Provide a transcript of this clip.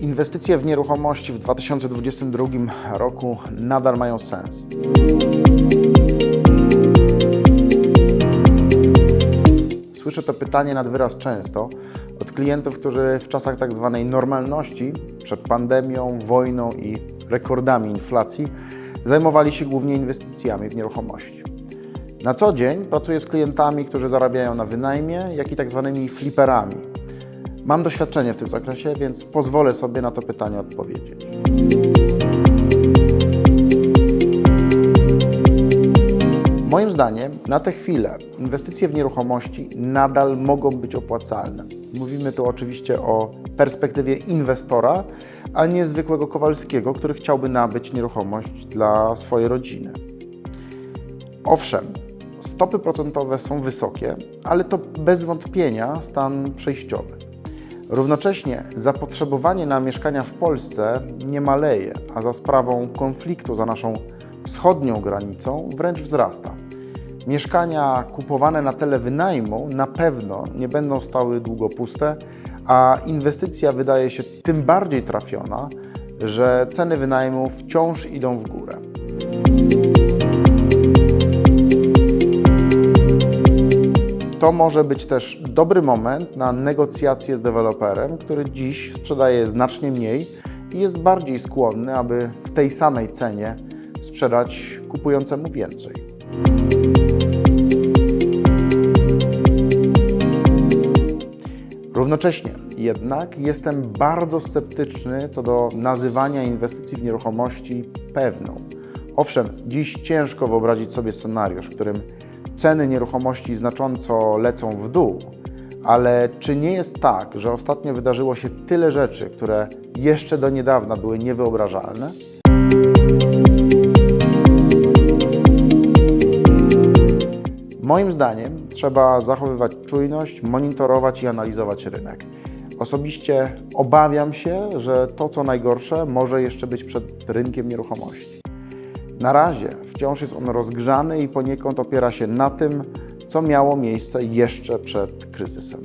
Inwestycje w nieruchomości w 2022 roku nadal mają sens. Słyszę to pytanie nad wyraz często od klientów, którzy w czasach tak zwanej normalności, przed pandemią, wojną i rekordami inflacji, zajmowali się głównie inwestycjami w nieruchomości. Na co dzień pracuję z klientami, którzy zarabiają na wynajmie, jak i tak zwanymi fliperami. Mam doświadczenie w tym zakresie, więc pozwolę sobie na to pytanie odpowiedzieć. Moim zdaniem na tę chwilę inwestycje w nieruchomości nadal mogą być opłacalne. Mówimy tu oczywiście o perspektywie inwestora, a nie zwykłego Kowalskiego, który chciałby nabyć nieruchomość dla swojej rodziny. Owszem, stopy procentowe są wysokie, ale to bez wątpienia stan przejściowy. Równocześnie zapotrzebowanie na mieszkania w Polsce nie maleje, a za sprawą konfliktu za naszą wschodnią granicą wręcz wzrasta. Mieszkania kupowane na cele wynajmu na pewno nie będą stały długo puste, a inwestycja wydaje się tym bardziej trafiona, że ceny wynajmu wciąż idą w górę. Może być też dobry moment na negocjacje z deweloperem, który dziś sprzedaje znacznie mniej i jest bardziej skłonny, aby w tej samej cenie sprzedać kupującemu więcej. Równocześnie jednak jestem bardzo sceptyczny co do nazywania inwestycji w nieruchomości pewną. Owszem, dziś ciężko wyobrazić sobie scenariusz, w którym ceny nieruchomości znacząco lecą w dół, ale czy nie jest tak, że ostatnio wydarzyło się tyle rzeczy, które jeszcze do niedawna były niewyobrażalne? Moim zdaniem trzeba zachowywać czujność, monitorować i analizować rynek. Osobiście obawiam się, że to co najgorsze może jeszcze być przed rynkiem nieruchomości. Na razie wciąż jest on rozgrzany i poniekąd opiera się na tym, co miało miejsce jeszcze przed kryzysem.